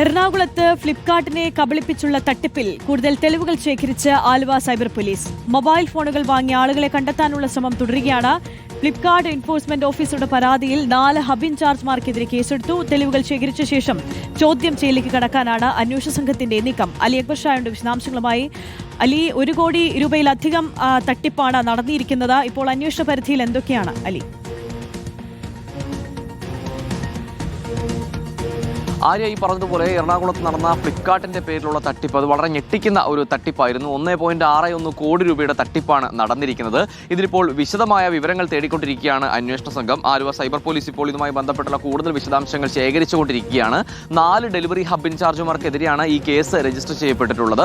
എറണാകുളത്ത് ഫ്ലിപ്കാർട്ടിനെ കബളിപ്പിച്ചുള്ള തട്ടിപ്പിൽ കൂടുതൽ തെളിവുകൾ ശേഖരിച്ച് ആലുവ സൈബർ പോലീസ്. മൊബൈൽ ഫോണുകൾ വാങ്ങിയ ആളുകളെ കണ്ടെത്താനുള്ള ശ്രമം തുടരുകയാണ്. ഫ്ലിപ്കാർട്ട് എൻഫോഴ്സ്മെന്റ് ഓഫീസറുടെ പരാതിയിൽ നാല് ഹബ് ഇൻചാർജ്മാർക്കെതിരെ കേസെടുത്തു. തെളിവുകൾ ശേഖരിച്ച ശേഷം ചോദ്യം ചെയ്യലേക്ക് കടക്കാനാണ് അന്വേഷണ സംഘത്തിന്റെ നീക്കം. അലി അക്ബർ ഷായുടെ വിശദാംശങ്ങളുമായി. അലി ഒരു കോടി രൂപയിലധികം തട്ടിപ്പാണ് നടന്നിരിക്കുന്നത്. ഇപ്പോൾ അന്വേഷണ പരിധിയിൽ എന്തൊക്കെയാണ് അലി? ആര്യ ഈ പറഞ്ഞതുപോലെ എറണാകുളത്ത് നടന്ന ഫ്ലിപ്കാർട്ടിന്റെ പേരിലുള്ള തട്ടിപ്പ് അത് വളരെ ഞെട്ടിക്കുന്ന ഒരു തട്ടിപ്പായിരുന്നു. ഒന്നേ പോയിന്റ് ആറ് ഒന്ന് കോടി രൂപയുടെ തട്ടിപ്പാണ് നടന്നിരിക്കുന്നത്. ഇതിലിപ്പോൾ വിശദമായ വിവരങ്ങൾ തേടിക്കൊണ്ടിരിക്കുകയാണ് അന്വേഷണ സംഘം. ആലുവ സൈബർ പോലീസ് ഇപ്പോൾ ഇതുമായി ബന്ധപ്പെട്ടുള്ള കൂടുതൽ വിശദാംശങ്ങൾ ശേഖരിച്ചുകൊണ്ടിരിക്കുകയാണ്. നാല് ഡെലിവറി ഹബ് ഇൻചാർജുമാർക്കെതിരെയാണ് ഈ കേസ് രജിസ്റ്റർ ചെയ്യപ്പെട്ടിട്ടുള്ളത്.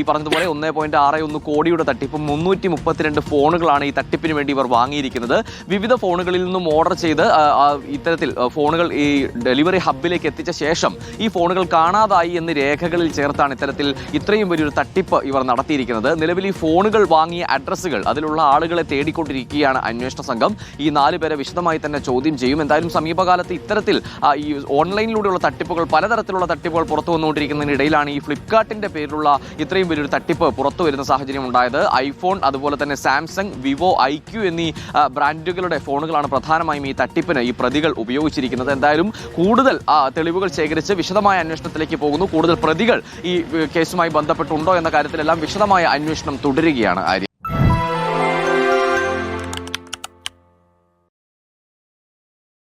ഈ പറഞ്ഞതുപോലെ ഒന്നേ പോയിന്റ് ആറ് ഒന്ന് കോടിയുടെ തട്ടിപ്പ് മുന്നൂറ്റി മുപ്പത്തിരണ്ട് ഫോണുകളാണ് ഈ തട്ടിപ്പിന് വേണ്ടി ഇവർ വാങ്ങിയിരിക്കുന്നത്. വിവിധ ഫോണുകളിൽ നിന്നും ഓർഡർ ചെയ്ത് ഇത്തരത്തിൽ ഫോണുകൾ ഈ ഡെലിവറി ഹബ്ബിലേക്ക് എത്തിച്ച ശേഷം ഈ ഫോണുകൾ കാണാതായി എന്ന് രേഖകളിൽ ചേർത്താണ് ഇത്തരത്തിൽ ഇത്രയും വലിയൊരു തട്ടിപ്പ് ഇവർ നടത്തിയിരിക്കുന്നത്. നിലവിൽ ഈ ഫോണുകൾ വാങ്ങിയ അഡ്രസ്സുകൾ അതിലുള്ള ആളുകളെ തേടിക്കൊണ്ടിരിക്കുകയാണ് അന്വേഷണ സംഘം. ഈ നാല് പേരെ വിശദമായി തന്നെ ചോദ്യം ചെയ്യും. എന്തായാലും സമീപകാലത്ത് ഇത്തരത്തിൽ ഈ ഓൺലൈനിലൂടെയുള്ള തട്ടിപ്പുകൾ പലതരത്തിലുള്ള തട്ടിപ്പുകൾ പുറത്തു വന്നുകൊണ്ടിരിക്കുന്നതിനിടയിലാണ് ഈ ഫ്ലിപ്കാർട്ടിന്റെ പേരിലുള്ള ഇത്രയും വലിയൊരു തട്ടിപ്പ് പുറത്തു വരുന്ന സാഹചര്യം ഉണ്ടായത്. ഐഫോൺ അതുപോലെ തന്നെ സാംസങ് വിവോ ഐ എന്നീ ബ്രാൻഡുകളുടെ ഫോണുകളാണ് പ്രധാനമായും ഈ തട്ടിപ്പിന് ഈ പ്രതികൾ ഉപയോഗിച്ചിരിക്കുന്നത്. എന്തായാലും കൂടുതൽ തെളിവുകൾ ശേഖരിച്ച് വിശദമായ അന്വേഷണത്തിലേക്ക് പോകുന്നു. കൂടുതൽ പ്രതികൾ ഈ കേസുമായി ബന്ധപ്പെട്ടുണ്ടോ എന്ന കാര്യത്തിലെല്ലാം വിശദമായ അന്വേഷണം തുടരുകയാണ് ആര്യ.